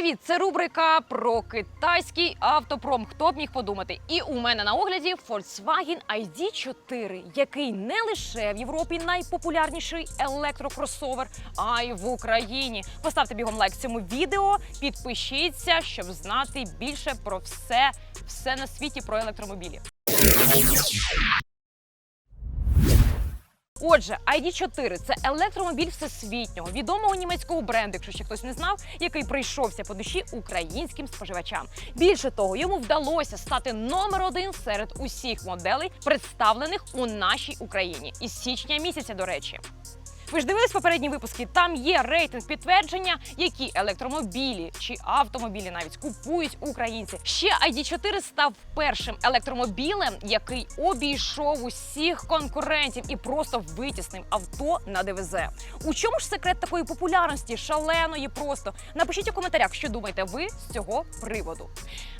Привіт! Це рубрика про китайський автопром. Хто б міг подумати? І у мене на огляді Volkswagen ID4, який не лише в Європі найпопулярніший електрокросовер, а й в Україні. Поставте бігом лайк цьому відео, підпишіться, щоб знати більше про все, все на світі про електромобілі. Отже, ID4 – це електромобіль всесвітнього, відомого німецького бренду, якщо ще хтось не знав, який прийшовся по душі українським споживачам. Більше того, йому вдалося стати номер один серед усіх моделей, представлених у нашій Україні із січня місяця. До речі. Ви ж дивились попередні випуски? Там є рейтинг підтвердження, які електромобілі чи автомобілі навіть купують українці. Ще ID4 став першим електромобілем, який обійшов усіх конкурентів і просто витіснив авто на ДВЗ. У чому ж секрет такої популярності, шаленої просто? Напишіть у коментарях, що думаєте ви з цього приводу.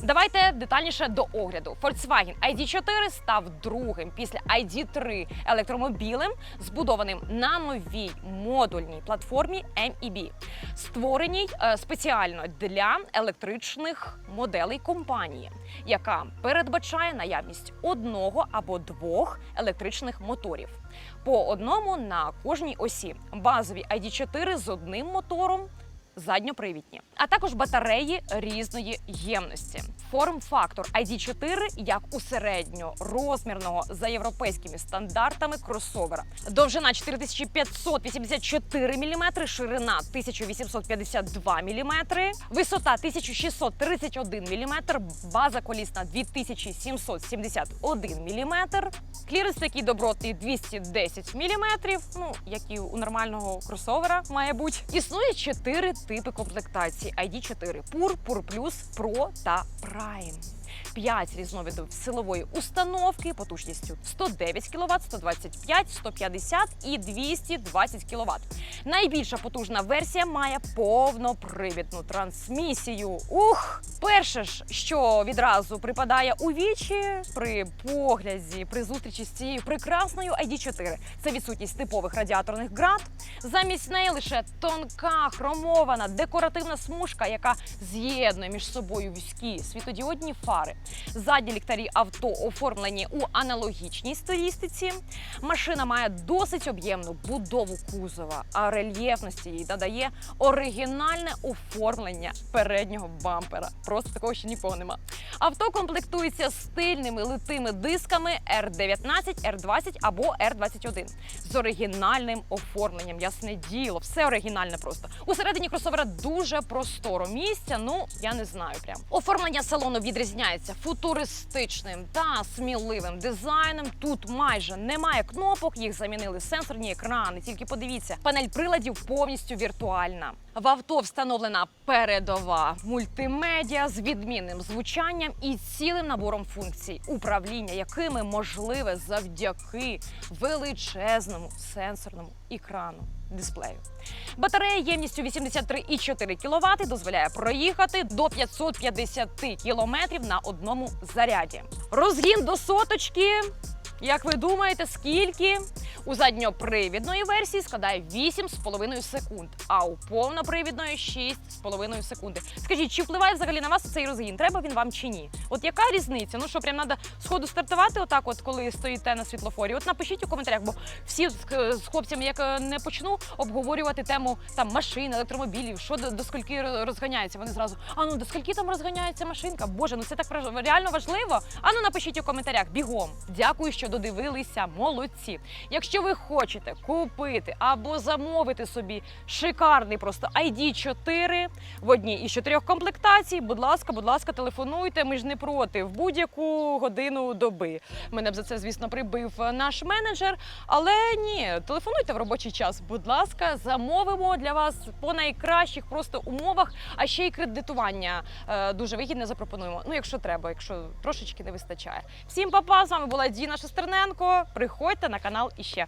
Давайте детальніше до огляду. Volkswagen ID4 став другим після ID3 електромобілем, збудованим на новій модульній платформі MEB, створеній е, спеціально для електричних моделей компанії, яка передбачає наявність одного або двох електричних моторів по одному на кожній осі. Базові ID4 з одним мотором задньопривідні, а також батареї різної ємності. Форм-фактор ID4 як у середньорозмірного за європейськими стандартами кросовера. Довжина 4584 мм, ширина 1852 мм, висота 1631 мм, база колісна 2771 мм, кліренс такий добротний 210 мм, ну як і у нормального кросовера має бути. Існує чотири типи комплектації ID4 Pur, Pur Plus, Pro та Prime. 5 різновидів силової установки потужністю 109 кВт, 125, 150 і 220 кВт. Найбільша потужна версія має повнопривідну трансмісію. Ух! Перше ж, що відразу припадає у вічі при погляді, при зустрічі з цією прекрасною ID4, це відсутність типових радіаторних град. Замість неї лише тонка хромована декоративна смужка, яка з'єднує між собою вузькі світодіодні фари. Задні ліхтарі авто оформлені у аналогічній стилістиці. Машина має досить об'ємну будову кузова, а рельєфності їй надає оригінальне оформлення переднього бампера. Просто такого ще нікого нема. Авто комплектується стильними литими дисками R19, R20 або R21 з оригінальним оформленням. Ясне діло, все оригінальне просто. Усередині кросовера дуже просторо місця. Ну я не знаю прям. Оформлення салону відрізняється футуристичним та сміливим дизайном. Тут майже немає кнопок, їх замінили сенсорні екрани. Тільки подивіться, панель приладів повністю віртуальна. В авто встановлена передова мультимедіа з відмінним звучанням і цілим набором функцій, управління якими можливе завдяки величезному сенсорному екрану. Дисплею батарея ємністю 83,4 кВт дозволяє проїхати до 550 км на одному заряді. Розгін до соточки. Як ви думаєте, скільки? У задньопривідної версії складає 8,5 секунд, а у повнопривідної 6,5 секунди. Скажіть, чи впливає взагалі на вас цей розгін? Треба він вам чи ні? От яка різниця? Ну що, прям треба сходу стартувати, отак, от коли стоїте на світлофорі? От напишіть у коментарях, бо всі з, з хлопцями, як е, не почну обговорювати тему там машин, електромобілів, що до, до скільки розганяється. Вони зразу, а ну до скільки там розганяється машинка? Боже, ну це так реально важливо. А ну напишіть у коментарях бігом. Дякую, що додивилися. Молодці. Якщо ви хочете купити або замовити собі шикарний просто ID4 в одній із чотирьох комплектацій, будь ласка, будь ласка, телефонуйте. Ми ж не проти в будь-яку годину доби. Мене б за це, звісно, прибив наш менеджер. Але ні, телефонуйте в робочий час. Будь ласка, замовимо для вас по найкращих просто умовах, а ще й кредитування е, дуже вигідне запропонуємо. Ну, якщо треба, якщо трошечки не вистачає. Всім па-па, з вами була Діна Шестерненко. Приходьте на канал іще.